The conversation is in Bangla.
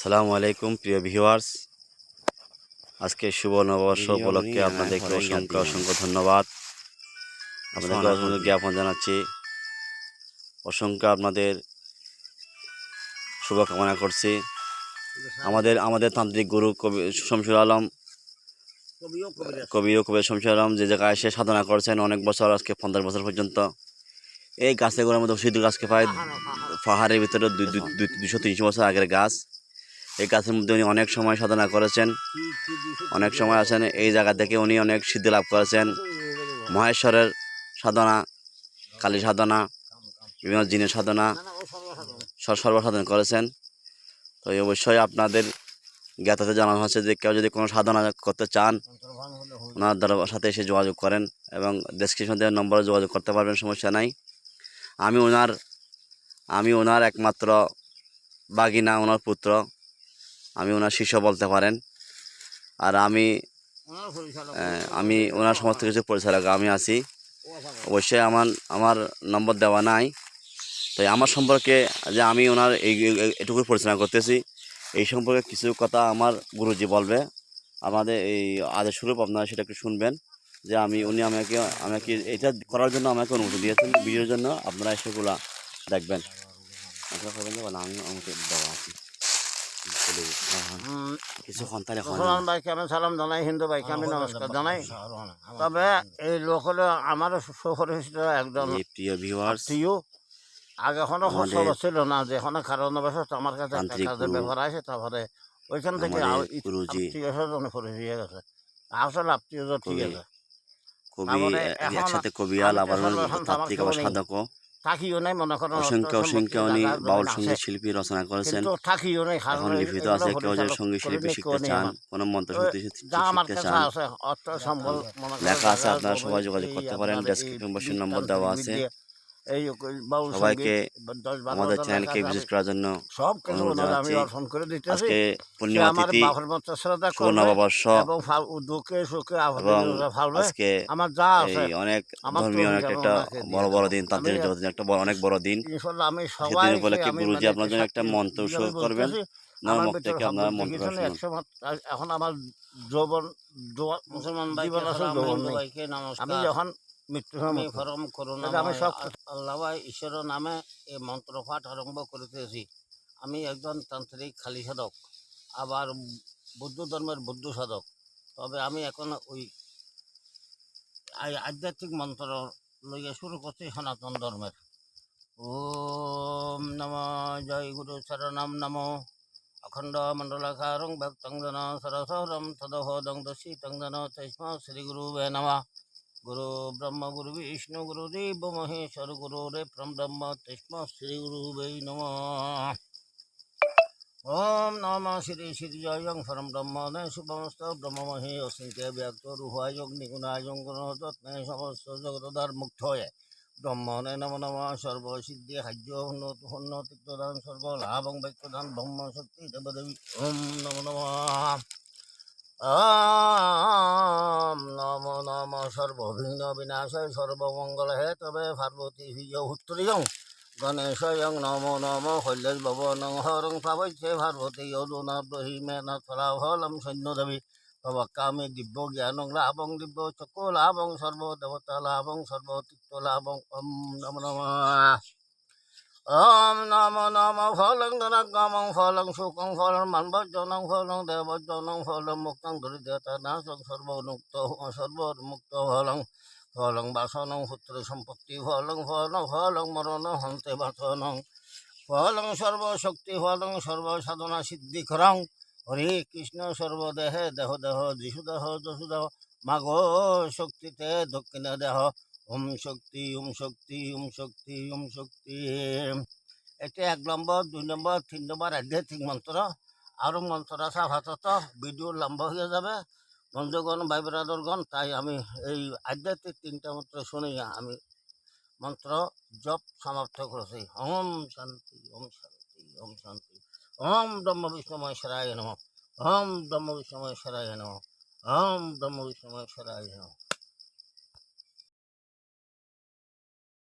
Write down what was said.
সালামু আলাইকুম প্রিয় ভিউয়ার্স। আজকে শুভ নববর্ষ উপলক্ষে আপনাদেরকে অসংখ্য অসংখ্য ধন্যবাদ। আপনাদেরকে অসংখ্য জ্ঞাপন জানাচ্ছি। অসংখ্য আপনাদের শুভকামনা করছি। আমাদের আমাদের তান্ত্রিক গুরু কবি শমসুর আলম কবি ও কবি শমসুর আলম যে জায়গায় এসে সাধনা করছেন অনেক বছর আজকে পঞ্চাশ বছর পর্যন্ত। এই গাছের গোড়ার মধ্যে সিদ্ধ গাছকে প্রায় পাহাড়ের ভিতরে দুশো তিনশো বছর আগের গাছ। এই গাছের মধ্যে উনি অনেক সময় সাধনা করেছেন। অনেক সময় আছেন, এই জায়গা থেকে উনি অনেক সিদ্ধি লাভ করেছেন। মহেশ্বরের সাধনা, কালী সাধনা, বিভিন্ন জিনের সাধনা সর- সর্বসাধন করেছেন। তো অবশ্যই আপনাদের জ্ঞাতাতে জানানো হচ্ছে যে কেউ যদি কোনো সাধনা করতে চান, ওনার দরবার সাথে এসে যোগাযোগ করেন এবং ডেসক্রিপশন দেওয়ার নম্বরে যোগাযোগ করতে পারবেন, সমস্যা নাই। আমি ওনার আমি ওনার একমাত্র বাগিনা, ওনার পুত্র। আমি ওনার শিষ্য বলতে পারেন। আর আমি আমি ওনার সমস্ত কিছু পরিচালক, আমি আছি। অবশ্যই আমার আমার নম্বর দেওয়া নাই। তাই আমার সম্পর্কে যে আমি ওনার এই এটুকু পরিচালনা করতেছি, এই সম্পর্কে কিছু কথা আমার গুরুজি বলবে। আমাদের এই আদেশ স্বরূপ আপনারা সেটা একটু শুনবেন, যে আমি, উনি আমাকে আমাকে এটা করার জন্য আমাকে অনুমতি দিয়েছেন, ভিডিওর জন্য আপনারা সেগুলা দেখবেন। আমি আমাকে দেওয়া আছি। হ্যাঁ, হ্যাঁ। তাহলে মুসলমান ভাইকে আমি সালাম জানাই হিন্দু ভাইকে আমি নমস্কার জানাই। তবে এই লোক হলো আমার সুপরিচিত একজন প্রিয় ভিউয়ার্স আত্মীয় আগে এখনও আমাদের ছিল না যে এখনও কারণ বছর আমার কাছে একটা কাজের ব্যাপার আছে তারপরে ওইখান থেকে আত্মীয় স্বজন পরিচয় গেছে। আসলে আত্মীয় ঠিক আছে। কবি একসাথে আবার তাত্ত্বিক আবার সাধকও থাকিও নাই মনে করেন অসংখ্য অসংখ্য উনি বাউল সংগীত শিল্পী রচনা করেছেন থাকিও নাই এখন লিখিত আছে কেউ যদি সংগীত শিল্পী শিখতে চান। কোনো মন্ত্র শিখতে চান লেখা আছে আপনারা সবাই যোগাযোগ করতে পারেন ডেসক্রিপশন নম্বর দেওয়া আছে এই সবাইকে আমাদের চ্যানেলকে ভিজিট করার জন্য সব কিছু অনুরোধ ওনারা আমি অর্পণ করে দিতেছি আজকে পূর্ণিমা তিথি দুঃখে সুখে আমার যা আছে অনেক ধর্মীয় অনেক একটা বড় বড় দিন আমি- জগতের একটা বড়- অনেক বড় দিন। আমি সবাই উপলক্ষে গুরুজি আপনার জন্য একটা মন্ত্র করবেন। এখন আমার যৌবন মুসলমান আমি যখন মৃত্যু আমি সব আল্লাহ ঈশ্বৰৰ নামে এই মন্ত্র পাঠ আরম্ভ করিতেছি আমি একজন তান্ত্রিক খালি সাধক আবার বৌদ্ধ ধর্মের বৌদ্ধ সাধক। তবে আমি এখন ওই আধ্যাত্মিক মন্ত্র লইয়া শুরু করছি সনাতন ধর্মের। ওম নম জয় গুরু শরণম নম। অখণ্ড মণ্ডলাকারং ভক্তং জন সরসরম তদহোদং দশিতং জন তস্ম শ্রী গুরুবে নমঃ। গুরু ব্রহ্ম গুরু বিষ্ণু গুরুদেব মহেশ্বর গুরু রে ব্রহ্ম তস্ম শ্রী গুরুবে নম ওম নম শ্রী শ্রী জয়ং পরম ব্রহ্ম শুভমস্ত ব্রহ্মমহে অসংখ্য ব্যক্ত রূহায়ং নিগুণায়ং গুণতত্নে সমস্ত জগতদার মুক্ত হয়ে ব্রহ্মণে নম নম সর্বসিদ্ধি হাজ্য উন্নত উন্নত তীর্থদান সর্বলাভং বাক্যদান ব্রহ্ম শক্তি দেবদেবী ওম নম নম ওম নম নম সর্বভিন্ন বিনাশয় সর্বমঙ্গল হে তবে পার্বতী হিয় উত্তরীয়ং গণেশয়ং নম নম কৈলাস ভবনং হরং পাবৈছে পার্বতী অদুনাব্রহী মেনাথ ফলাফলম সৈন্যদেবী। ভবকামে দিব্য জ্ঞানং লাভং দিব্য চক্ষু লাভং সর্বদেবতা লাভং সর্বতীর্থ লাভং। ওম নম নম। ওম নম নম ফলং ধনগমং ফলং সুখং ফলং মানবজনং ফলং দেবজনং ফলং মুক্তং দরিদ্রতা নাশং সর্বনুক্ত সর্বমুক্ত ফলং। ফলং বাসনং পুত্র সম্পত্তি ফলং ফলং ফলং, মরণ হন্তে বাসনং। ফলং সর্বশক্তি, ফলং সর্বসাধনা সিদ্ধি করং হরে কৃষ্ণ সর্বদেহে দেহ দেহ, যিশু দেহ, যশু দেহ। মাগ শক্তিতে দক্ষিণে দেহ। ওম শক্তি ওম শক্তি ওম শক্তি ওম শক্তি। এটা এক নম্বর, দুই নম্বর, তিন নম্বর আধ্যাত্মিক মন্ত্র। আরও মন্ত্র আছে আপাতত। ভিডিও লম্বা হয়ে যাবে। বন্ধুগণ ভাই ব্রাদরগণ তাই আমি এই আধ্যাত্মিক তিনটা মন্ত্র শুনে আমি মন্ত্র জপ সমাপ্ত করেছি। ওম শান্তি ওম শান্তি ওম শান্তি। ওম ব্রহ্ম বিষ্ণু মহেশ্বরায় নম। ওম ব্রহ্ম বিষ্ণু মহেশ্বরায় নম। ওম ব্রহ্ম বিষ্ণু মহেশ্বরায় নম।